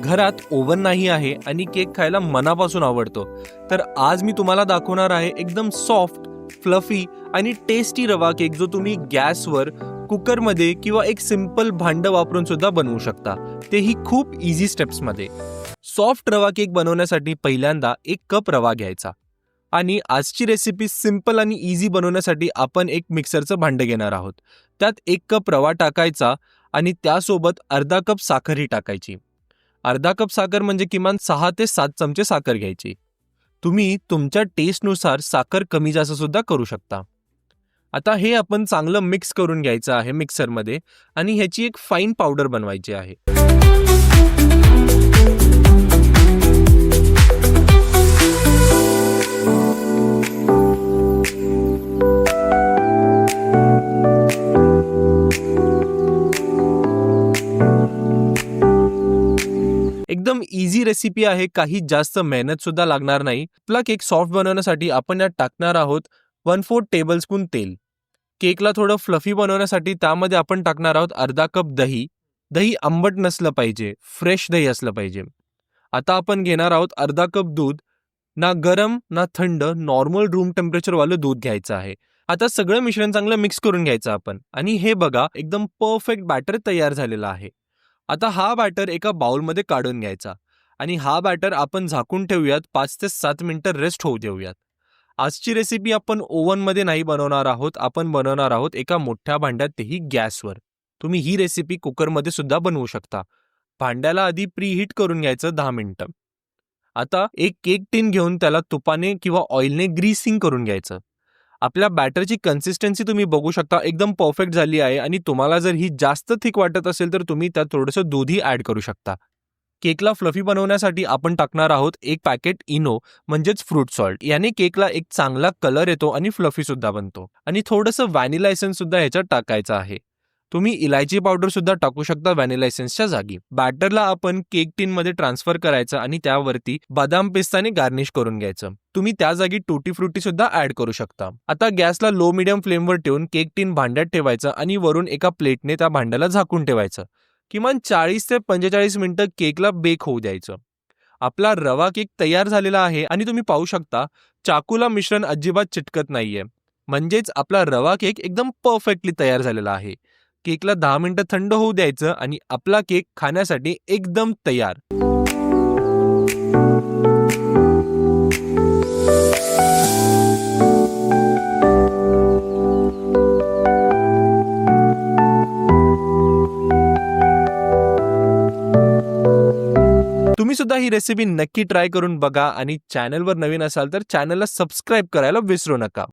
घरात ओव्हन नाही आहे आणि केक खायला मनापासून आवडतो. तर आज मी तुम्हाला दाखवणार आहे एकदम सॉफ्ट फ्लफी आणि टेस्टी रवा केक जो तुम्ही गॅसवर कुकरमध्ये किंवा एक सिंपल भांडं वापरून सुद्धा बनवू शकता. तेही खूप इझी स्टेप्समध्ये सॉफ्ट रवा केक बनवण्यासाठी पहिल्यांदा एक कप रवा घ्यायचा. आणि आजची रेसिपी सिंपल आणि इझी बनवण्यासाठी आपण एक मिक्सरचं भांडं घेणार आहोत. त्यात एक कप रवा टाकायचा आणि त्यासोबत अर्धा कप साखरही टाकायची. अर्धा कप साखर म्हणजे किमान सहा ते सात चमचे साखर घ्यायची. तुम्ही तुमच्या टेस्टनुसार साखर कमी जास्त सुद्धा करू शकता. आता हे आपण चांगलं मिक्स करून घ्यायचं आहे मिक्सरमध्ये आणि ह्याची एक फाईन पावडर बनवायची आहे. एकदम इझी रेसिपी आहे. काही जास्त मेहनत सुद्धा लागणार नाही. आपला केक सॉफ्ट बनवण्यासाठी आपण यात टाकणार आहोत वन फोर्थ टेबल स्पून तेल केकला थोडं फ्लफी बनवण्यासाठी त्यामध्ये आपण टाकणार आहोत अर्धा कप दही. दही आंबट नसलं पाहिजे. फ्रेश दही असलं पाहिजे. आता आपण घेणार आहोत अर्धा कप दूध. ना गरम ना थंड नॉर्मल रूम टेम्परेचरवालं दूध घ्यायचं आहे. आता सगळं मिश्रण चांगलं मिक्स करून घ्यायचं आपण. आणि हे बघा एकदम परफेक्ट बॅटर तयार झालेलं आहे. आता हा बॅटर एका बाउलमध्ये काढून घ्यायचा. आणि हा बॅटर आपण झाकून ठेवूयात पाच ते सात मिनिटं रेस्ट होऊ देऊयात. आजची रेसिपी आपण ओव्हनमध्ये नाही बनवणार आहोत आपण बनवणार आहोत एका मोठ्या भांड्यात तेही गॅसवर. तुम्ही ही रेसिपी कुकरमध्ये सुद्धा बनवू शकता. भांड्याला आधी प्रीहीट करून घ्यायचं दहा मिनिटं. आता एक केक टिन घेऊन त्याला तुपाने किंवा ऑइलने ग्रीसिंग करून घ्यायचं. आपल्या बॅटरची कन्सिस्टन्सी तुम्ही बघू शकता. एकदम परफेक्ट झाली आहे आणि तुम्हाला जर ही जास्त थिक वाटत असेल तर तुम्ही त्यात थोडंसं दूधही ॲड करू शकता. केकला फ्लफी बनवण्यासाठी आपण टाकणार आहोत एक पॅकेट इनो म्हणजेच फ्रूट सॉल्ट याने केकला एक चांगला कलर येतो आणि फ्लफी सुद्धा बनतो. आणि थोडंसं व्हॅनिला एसेन्स सुद्धा ह्याच्यात टाकायचं आहे. तुम्ही इलायची पावडर सुद्धा टाकू शकता व्हॅनिला एसेन्सच्या जागी. बॅटरला आपण केक टिनमध्ये ट्रान्सफर करायचं आणि त्यावरती बदाम पिस्ताने गार्निश करून घ्यायचं. तुम्ही त्या जागी टोटी फ्रुटी सुद्धा ऍड करू शकता. आता गॅसला लो मिडियम फ्लेमवर ठेवून केक टिन भांड्यात ठेवायचं आणि वरून एका प्लेटने त्या भांड्याला झाकून ठेवायचं. किमान चाळीस ते पंचेचाळीस मिनिटं केकला बेक होऊ द्यायचं. आपला रवा केक तयार झालेला आहे आणि तुम्ही पाहू शकता चाकूला मिश्रण अजिबात चिटकत नाहीये. म्हणजेच आपला रवा केक एकदम परफेक्टली तयार झालेला आहे. केकला दहा मिनिटं थंड होऊ द्यायचं आणि आपला केक खाण्यासाठी एकदम तयार. तुम्ही सुद्धा ही रेसिपी नक्की ट्राय करून बघा आणि चॅनलवर नवीन असाल तर चॅनलला सबस्क्राईब करायला विसरू नका.